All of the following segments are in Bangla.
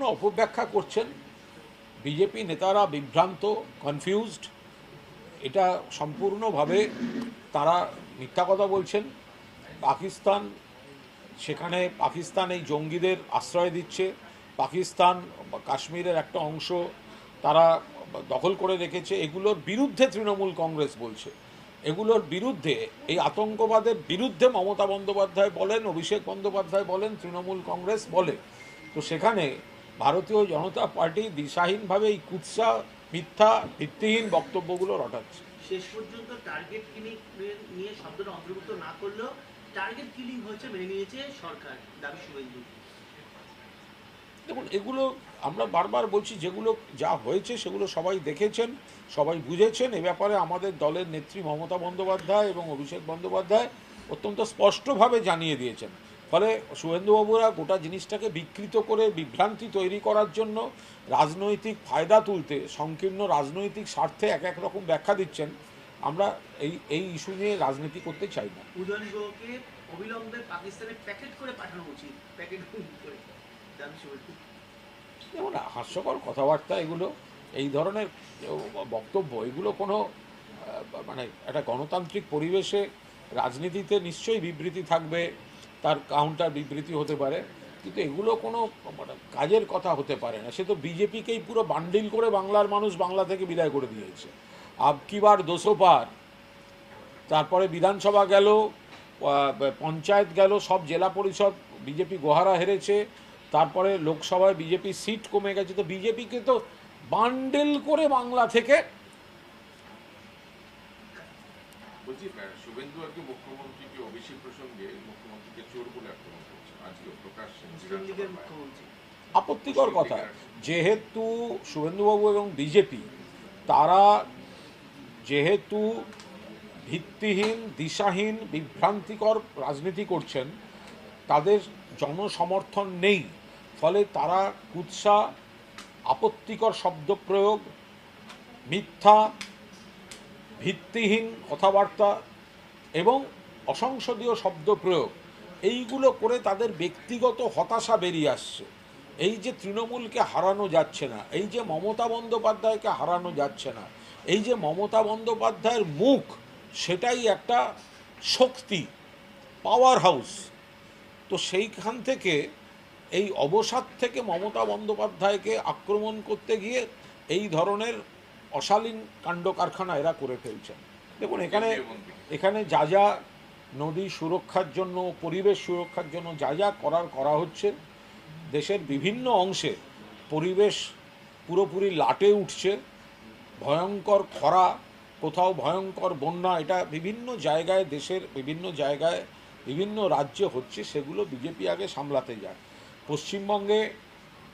সম্পূর্ণ অপব্যাখ্যা করছেন। বিজেপি নেতারা বিভ্রান্ত কনফিউজড এটা সম্পূর্ণভাবে তারা মিথ্যা কথা বলছেন। পাকিস্তান, সেখানে পাকিস্তান এই জঙ্গিদের আশ্রয় দিচ্ছে। পাকিস্তান কাশ্মীরের একটা অংশ তারা দখল করে রেখেছে। এগুলোর বিরুদ্ধে তৃণমূল কংগ্রেস বলছে। এগুলোর বিরুদ্ধে, এই আতঙ্কবাদের বিরুদ্ধে মমতা বন্দ্যোপাধ্যায় বলেন, অভিষেক বন্দ্যোপাধ্যায় বলেন, তৃণমূল কংগ্রেস বলে। তো সেখানে ভারতীয় জনতা পার্টি দিশাহীনভাবে এই কুৎসা মিথ্যা ভিত্তিহীন বক্তব্যগুলো রটাচ্ছে। শেষ পর্যন্ত টার্গেট কিলিং নিয়ে শব্দটা অন্তর্ভুক্ত না করলেও টার্গেট কিলিং হয়েছে মেনে নিয়েছে সরকার দাবি শুভেন্দু। দেখুন এগুলো আমরা বারবার বলছি যেগুলো যা হয়েছে সেগুলো সবাই দেখেছেন সবাই বুঝেছেন। এ ব্যাপারে আমাদের দলের নেত্রী মমতা বন্দ্যোপাধ্যায় এবং অভিষেক বন্দ্যোপাধ্যায় অত্যন্ত স্পষ্টভাবে জানিয়ে দিয়েছেন। ফলে শুভেন্দুবাবুরা গোটা জিনিসটাকে বিকৃত করে বিভ্রান্তি তৈরি করার জন্য রাজনৈতিক ফায়দা তুলতে সংকীর্ণ রাজনৈতিক স্বার্থে এক এক রকম ব্যাখ্যা দিচ্ছেন। আমরা এই এই ইস্যু নিয়ে রাজনীতি করতে চাই না। অবিলম্বে পাকিস্তানে প্যাকেট করে পাঠানো উচিত। প্যাকেট করে। যেমন হাস্যকর কথাবার্তা এগুলো। এই ধরনের বক্তব্য এগুলো কোনো মানে একটা গণতান্ত্রিক পরিবেশে রাজনীতিতে নিশ্চয়ই বিবৃতি থাকবে। তার কাউন্টার বিবৃতি হতে পারে। কিন্তু এগুলো কোনো মানে কাজের কথা হতে পারে না। সে তো বিজেপিকেই পুরো বান্ডিল করে বাংলার মানুষ বাংলা থেকে বিদায় করে দিয়েছে। আবকিবার দোষো পার। তারপরে বিধানসভা গেল পঞ্চায়েত গেল, সব জেলা পরিষদ বিজেপি গোহারা হেরেছে। তারপরে লোকসভায় বিজেপি সিট কমে গেছে। তো বিজেপিকে তো বান্ডেল করে বাংলা থেকে বলছি শুভেন্দু আর কি মুখ্যমন্ত্রীকে অভিষেক প্রসঙ্গে মুখ্যমন্ত্রীকে চোর বলে আক্রমণ করছে? আজকে। মুখ্যমন্ত্রী। আপত্তিকর কথা যেহেতু শুভেন্দুবাবু এবং বিজেপি তারা যেহেতু ভিত্তিহীন দিশাহীন বিভ্রান্তিকর রাজনীতি করছেন তাদের জনসমর্থন নেই। ফলে তারা কুৎসা আপত্তিকর শব্দ প্রয়োগ মিথ্যা ভিত্তিহীন কথাবার্তা এবং অসংসদীয় শব্দ প্রয়োগ, এইগুলো করে তাদের ব্যক্তিগত হতাশা বেরিয়ে আসছে। এই যে তৃণমূলকে হারানো যাচ্ছে না, এই যে মমতা বন্দ্যোপাধ্যায়কে হারানো যাচ্ছে না, এই যে মমতা বন্দ্যোপাধ্যায়ের মুখ, সেটাই একটা শক্তি পাওয়ার হাউস তো সেইখান থেকে, এই অবসাদ থেকে মমতা বন্দ্যোপাধ্যায়কে আক্রমণ করতে গিয়ে এই ধরনের অশালীন কাণ্ড কারখানা এরা করে ফেলছেন। দেখুন এখানে এখানে যা যা নদী সুরক্ষার জন্য পরিবেশ সুরক্ষার জন্য যা যা করার করা হচ্ছে দেশের বিভিন্ন অংশে পরিবেশ পুরোপুরি লাটে উঠছে ভয়ঙ্কর খরা কোথাও ভয়ঙ্কর বন্যা এটা বিভিন্ন জায়গায় দেশের বিভিন্ন জায়গায় বিভিন্ন রাজ্যে হচ্ছে সেগুলো বিজেপি আগে সামলাতে যায়। পশ্চিমবঙ্গে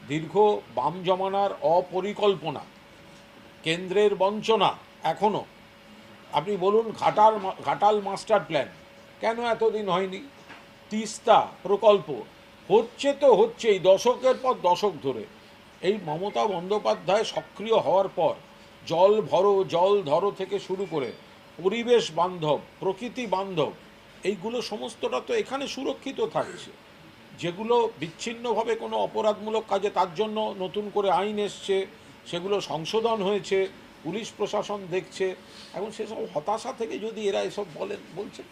দীর্ঘ বাম জমানার অপরিকল্পনা কেন্দ্রের বঞ্চনা এখনও আপনি বলুন, ঘাটাল ঘাটাল মাস্টার প্ল্যান কেন এতদিন হয়নি? তিস্তা প্রকল্প হচ্ছে তো হচ্ছেই, দশকের পর দশক ধরে। এই মমতা বন্দ্যোপাধ্যায় সক্রিয় হওয়ার পর জল ভরো, জল ধরো থেকে শুরু করে পরিবেশ বান্ধব, প্রকৃতি বান্ধব, এইগুলো সমস্তটা তো এখানে সুরক্ষিত থাকছে। যেগুলো বিচ্ছিন্নভাবে কোনো অপরাধমূলক কাজে তার জন্য নতুন করে আইন এসছে সেগুলো সংশোধন হয়েছে, পুলিশ প্রশাসন দেখছে, এখন সেসব হতাশা থেকে যদি এরা এসব বলেন বলছে